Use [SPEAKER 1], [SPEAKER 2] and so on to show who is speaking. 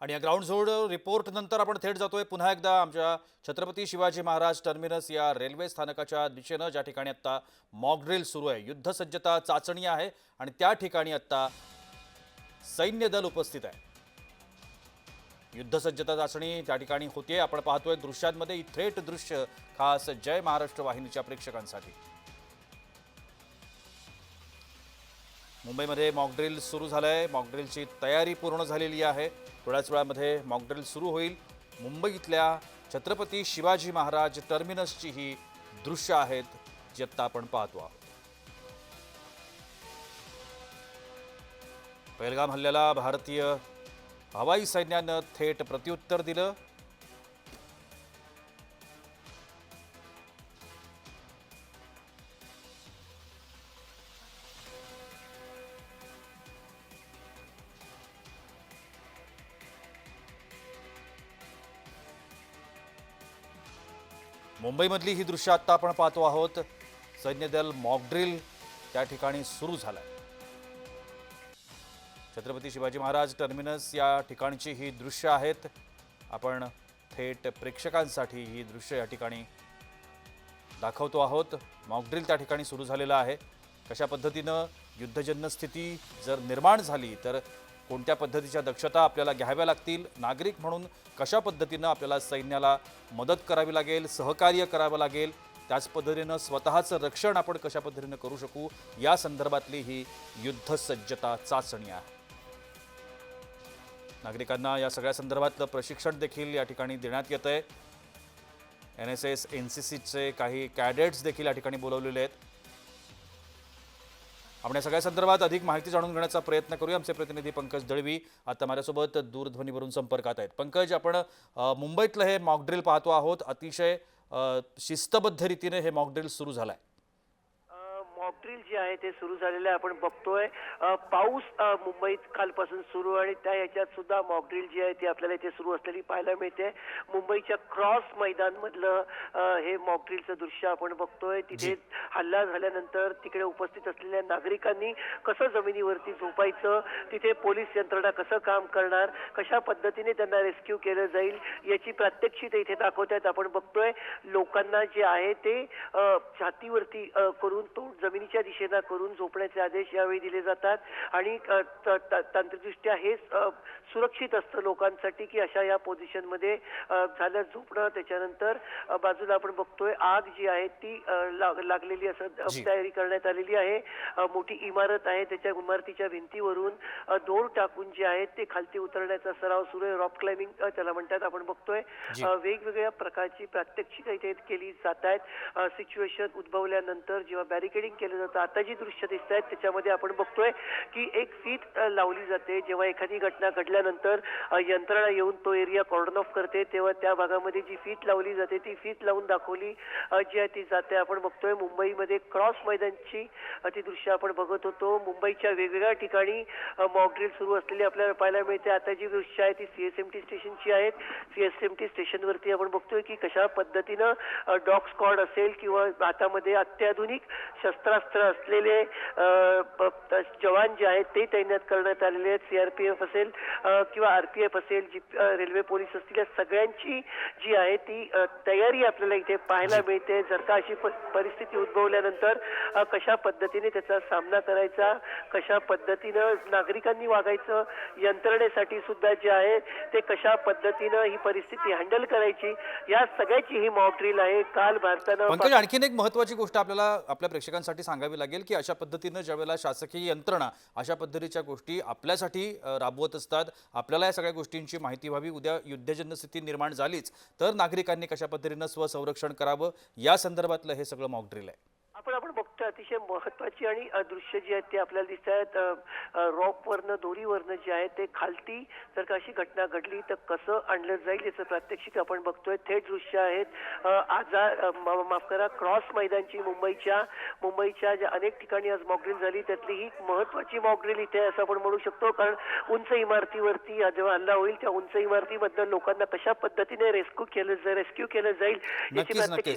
[SPEAKER 1] आणि या ground zone report नंतर आपण थेट जातोय. पुन्हा एकदा आमच्या छत्रपती शिवाजी महाराज टर्मिनस या रेल्वे स्थानकाच्या दिशेनं. ज्या ठिकाणी आत्ता मॉकड्रिल सुरू आहे. युद्धसज्जता चाचणी आहे. आणि त्या ठिकाणी आत्ता सैन्य दल उपस्थित आहे. युद्धसज्जता चाचणी त्या ठिकाणी होतीये. आपण पाहतोय दृश्यांमध्ये थेट दृश्य. खास जय महाराष्ट्र वाहिनीच्या प्रेक्षकांसाठी. मुंबईमध्ये मॉकड्रिल सुरू झालंय. मॉकड्रिलची तयारी पूर्ण झालेली आहे. थोड्याच वेळामध्ये मॉकड्रिल सुरू होईल. मुंबईतल्या छत्रपती शिवाजी महाराज टर्मिनसची ही दृश्य आहेत जी आत्ता आपण पाहतो आहोत. पहलगाम हल्ल्याला भारतीय हवाई सैन्यानं थेट प्रत्युत्तर दिलं. मुंबईमधली ही दृश्य आत्ता आपण पाहतो आहोत. सैन्य दल मॉकड्रिल त्या ठिकाणी सुरू झालं छत्रपती शिवाजी महाराज टर्मिनस या ठिकाणची ही दृश्य आहेत. आपण थेट प्रेक्षकांसाठी ही दृश्य या ठिकाणी दाखवतो आहोत. मॉकड्रिल त्या ठिकाणी सुरू झालेलं आहे. कशा पद्धतीनं युद्धजन्य स्थिती जर निर्माण झाली तर कोणत्या पद्धतीच्या दक्षता आपल्याला घ्याव्या लागतील नागरिक म्हणून कशा पद्धतीनं आपल्याला सैन्याला मदत करावी लागेल सहकार्य करावं लागेल त्याच पद्धतीनं स्वतःचं रक्षण आपण कशा पद्धतीनं करू शकू या संदर्भातली ही युद्धसज्जता चाचणी आहे. नागरिकांना या सगळ्या संदर्भातलं प्रशिक्षण देखील या ठिकाणी देण्यात येत आहे N S S N C सीचे काही कॅडेट्स देखील या ठिकाणी बोलवलेले आहेत. आपण या सगळ्या संदर्भात अधिक माहिती जाणून घेण्याचा प्रयत्न करूया. आमचे प्रतिनिधी पंकज दळवी आता माझ्यासोबत दूरध्वनीवरून संपर्कात आहेत. पंकज आपण मुंबईतलं हे मॉकड्रिल पाहतो आहोत. अतिशय शिस्तबद्ध रीतीने हे मॉकड्रिल सुरू झालं आहे
[SPEAKER 2] मॉकड्रिल जे आहे ते सुरू झालेलं आहे. आपण बघतोय पाऊस मुंबईत कालपासून सुरू आणि त्या याच्यात सुद्धा मॉकड्रिल जी आहे ती आपल्याला इथे सुरू असलेली पाहायला मिळते. मुंबईच्या क्रॉस मैदान मधलं हे मॉकड्रिलचं दृश्य आपण बघतोय. तिथे हल्ला झाल्यानंतर तिकडे उपस्थित असलेल्या नागरिकांनी कसं जमिनीवरती झोपायचं तिथे पोलीस यंत्रणा कसं काम करणार कशा पद्धतीने त्यांना रेस्क्यू केलं जाईल याची प्रात्यक्षिक इथे दाखवतायत. आपण बघतोय लोकांना जे आहे ते छातीवरती करून तो जमिनीच्या दिशेला करून झोपण्याचे आदेश यावेळी दिले जातात. आणि तांत्रिकदृष्ट्या हे सुरक्षित असतं लोकांसाठी की अशा या पोझिशनमध्ये अ, झालं झोपणं. त्याच्यानंतर बाजूला आपण बघतोय आग जी आहे ती लागलेली असं. तयारी करण्यात आलेली आहे. मोठी इमारत आहे. त्याच्या इमारतीच्या भिंतीवरून दोर टाकून जे आहे ते खालती उतरण्याचा सराव सुरू आहे. रॉक क्लाइम्बिंग त्याला म्हणतात आपण बघतोय. वेगवेगळ्या प्रकारची प्रात्यक्षिक इथे केली जात आहेत. सिच्युएशन उद्भवल्यानंतर जेव्हा बॅरिकेडिंग केलं जातं. आता जी दृश्य दिसत आहेत त्याच्यामध्ये आपण बघतोय की एक फीत लावली जाते. जेव्हा एखादी घटना घडल्यानंतर यंत्रणा येऊन तो एरिया कॉर्डन ऑफ करते तेव्हा त्या भागामध्ये जी फीत लावली जाते ती फीत लावून दाखवली जी आहे ती जाते. आपण बघतोय मुंबईमध्ये क्रॉस मैदानची ती दृश्य आपण बघत होतो. मुंबईच्या वेगवेगळ्या ठिकाणी मॉकड्रिल सुरू असलेली आपल्याला पाहायला मिळते. आता जी दृश्य आहे ती सीएसएमटी स्टेशनची आहेत. सीएसएमटी स्टेशनवरती आपण बघतोय की कशा पद्धतीनं डॉग स्कॉड असेल किंवा हातामध्ये अत्याधुनिक शस्त्रास्त्र असलेले जवान जे आहेत ते तैनात करण्यात आलेले आहेत. सीआरपीएफ असेल किंवा आरपीएफ असेल जी रेल्वे पोलीस असतील या सगळ्यांची जी आहे ती तयारी आपल्याला इथे पाहायला मिळते. जर का अशी परिस्थिती उद्भवल्यानंतर कशा पद्धतीने त्याचा सामना करायचा कशा पद्धतीनं नागरिकांनी वागायचं यंत्रणेसाठी सुद्धा जे आहे ते कशा पद्धतीनं ही परिस्थिती हँडल करायची या सगळ्याची ही मॉक ड्रिल आहे. काल भारतानं
[SPEAKER 1] आणखीन एक महत्वाची गोष्ट आपल्याला आपल्या प्रेक्षकांसाठी सांगावी लागेल की अशा पद्धतीनं ज्यावेळेला शासकीय यंत्रणा अशा पद्धतीच्या गोष्टी आपल्यासाठी राबवत असतात आपल्याला या सगळ्या गोष्टींची माहिती व्हावी उद्या युद्धजन्य स्थिती निर्माण झालीच तर नागरिकांनी कशा पद्धतीनं स्वसंरक्षण करावं या संदर्भातलं हे सगळं मॉकड्रिल आहे.
[SPEAKER 2] आपण आपण बघतोय अतिशय महत्वाची आणि दृश्य जी आहेत ते आपल्याला दिसत आहेत. रॉक वरनं दोरीवरनं जे आहे ते खालती जर का अशी घटना घडली तर कसं आणलं जाईल याचं प्रात्यक्षिक आपण बघतोय. थेट दृश्य आहेत. आजार माफ करा क्रॉस मैदानची मुंबईच्या मुंबईच्या ज्या अनेक ठिकाणी आज मॉकड्रिल झाली त्यातली ही महत्वाची मॉकड्रिल इथे असं आपण म्हणू शकतो. कारण उंच इमारतीवरती जेव्हा हल्ला होईल त्या उंच इमारतीमधनं लोकांना कशा पद्धतीने रेस्क्यू केलं जाईल रेस्क्यू केलं जाईल याची प्रात्यक्षिक